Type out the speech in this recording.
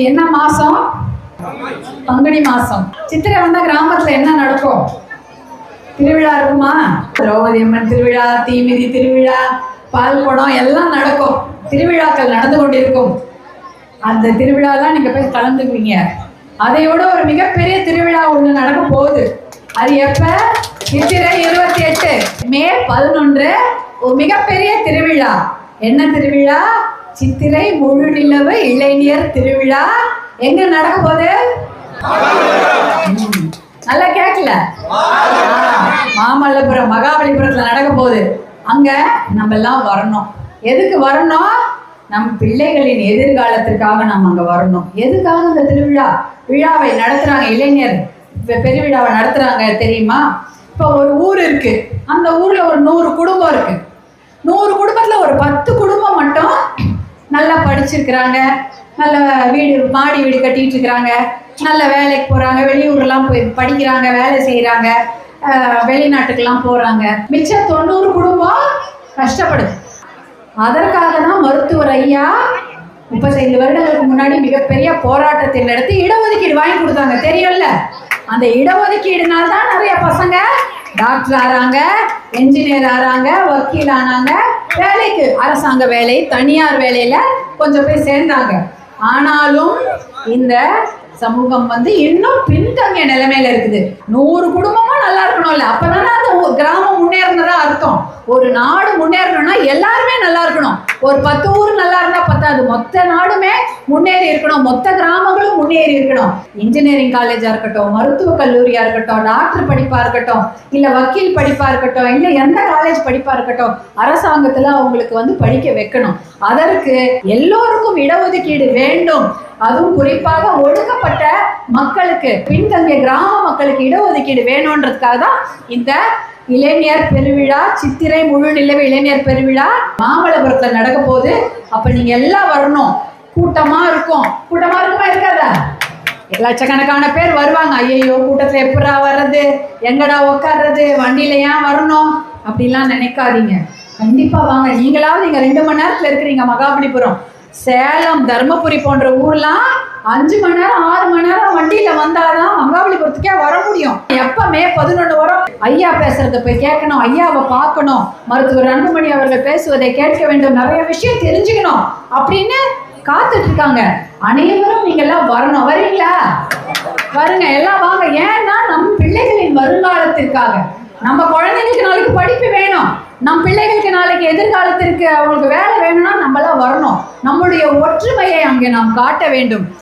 என்ன மாசம்? பங்குனி மாசம். சித்திரை வந்தா கிராமத்துல என்ன நடக்கும்? திருவிழா இருக்குமா? திரௌபதி அம்மன் திருவிழா தீமிதி திருவிழா பால் குடம் எல்லாம் நடக்கும். திருவிழாக்கள் நடந்து கொண்டிருக்கும். அந்த திருவிழாலாம் நீங்க போய் கலந்துக்குவீங்க. அதை விட ஒரு மிகப்பெரிய திருவிழா ஒண்ணு நடக்க போகுது. அது எப்ப? சித்திரை இருபத்தி எட்டு. மே பதினொன்று. ஒரு மிகப்பெரிய திருவிழா. என்ன திருவிழா? சித்திரை முழு நிலவு இளைஞர் திருவிழா. எங்க நடக்க போகுது? நல்லா கேட்கல மாமல்லபுரம் மகாபலிபுரத்துல நடக்க போகுது. அங்க நம்ம எல்லாம் வரணும். எதுக்கு வரணும்? நம் பிள்ளைகளின் எதிர்காலத்திற்காக நாம் அங்க வரணும். எதுக்காக அந்த திருவிழா? விழாவை நடத்துறாங்க இளைஞர். பெருவிழாவை நடத்துறாங்க தெரியுமா? இப்போ ஒரு ஊர் இருக்கு. அந்த ஊர்ல ஒரு நூறு குடும்பம் இருக்கு. நூறு குடும்பத்துல ஒரு பத்து குடும்பம் படிச்சிருக்கிறாங்க. நல்ல வீடு மாடி வீடு கட்டிட்டு இருக்கிறாங்க நல்ல வேலைக்கு போறாங்க. வெளியூர்லாம் போய் படிக்கிறாங்க வேலை செய்கிறாங்க வெளிநாட்டுக்கெல்லாம் போறாங்க. மிச்சம் தொண்ணூறு குடும்பம் கஷ்டப்படுது. அதற்காக தான் மருத்துவர் ஐயா முப்பத்தைந்து வருடங்களுக்கு முன்னாடி மிகப்பெரிய போராட்டத்தை நடத்தி இடஒதுக்கீடு வாங்கி கொடுத்தாங்க. தெரியும்ல? அந்த இடஒதுக்கீடுனால்தான் நிறைய பசங்க டாக்டர் ஆறாங்க என்ஜினியர் ஆறாங்க வக்கீல் ஆனாங்க வேலைக்கு. அரசாங்க வேலை தனியார் வேலையில கொஞ்சம் பேர் சேர்ந்தாங்க. ஆனாலும் இந்த சமூகம் வந்து இன்னும் பின்தங்கிய நிலைமையில இருக்குது. நூறு குடும்பமும் நல்லா இருக்கணும்ல. அப்பதானே அந்த கிராமம் முன்னேறினதா அர்த்தம். ஒரு நாடு எல்லாருமே நல்லா இருக்கணும். ஒரு பத்து ஊர் நல்லா இருந்தா பத்தாது. மொத்த நாடுமே முன்னேறி இருக்கணும். மொத்த கிராமங்களும் முன்னேறி இருக்கணும். இன்ஜினியரிங் காலேஜா இருக்கட்டும் மருத்துவ கல்லூரியா இருக்கட்டும் டாக்டர் படிப்பா இருக்கட்டும் இல்ல வக்கீல் படிப்பா இருக்கட்டும் இல்ல எந்த காலேஜ் படிப்பா இருக்கட்டும் அரசாங்கத்துல அவங்களுக்கு வந்து படிக்க வைக்கணும். அதற்கு எல்லோருக்கும் இடஒதுக்கீடு வேண்டும். அதுவும் குறிப்பாக ஒடுக்கப்பட்ட மக்களுக்கு பின்தங்கிய கிராம மக்களுக்கு இடஒதுக்கீடு வேணுன்றதுக்காக தான் இந்த இளைஞர் பெருவிழா சித்திரை முழு நிலவு இளைஞர் பெருவிழா மாமல்லபுரத்துல நடக்க போகுது அப்ப நீங்க எல்லாம் வரணும். கூட்டமா இருக்கும். கூட்டமா இருக்குமா இருக்காதா? லட்சக்கணக்கான பேர் வருவாங்க. ஐயையோ கூட்டத்துல எப்படா வர்றது? எங்கடா உட்கார்றது வண்டியில ஏன் வரணும்? அப்படிலாம் நினைக்காதீங்க. கண்டிப்பா வாங்க. நீங்களாவது நீங்கள் ரெண்டு மணி நேரத்துல இருக்கிறீங்க மகாபலிபுரம். சேலம் தர்மபுரி போன்ற ஊர்லாம் அஞ்சு மணி நேரம் ஆறு மணி நேரம் வண்டியில வந்தாதான் மகாபலிபுரத்துக்கே வர முடியும். எப்ப மே பதினொன்று ஐயா பேசுறத போய் கேட்கணும் ஐயாவை பார்க்கணும். மருத்துவர் அன்புமணி அவர்கள் பேசுவதை கேட்க வேண்டும். நிறைய விஷயம் தெரிஞ்சுக்கணும். அப்படின்னு காத்துட்டு இருக்காங்க அனைவரும் நீங்க எல்லாம் வரணும். வரீங்களா? வருங்க. எல்லாம் வாங்க. ஏன்னா நம் பிள்ளைகளின் வருங்காலத்திற்காக. நம்ம குழந்தைங்களுக்கு நாளைக்கு படிப்பு வேணும். நம் பிள்ளைகளுக்கு நாளைக்கு எதிர்காலத்திற்கு அவங்களுக்கு வேலை வேணும்னா நம்மளாம் வரணும். நம்மளுடைய ஒற்றுமையை அங்கே நாம் காட்ட வேண்டும்.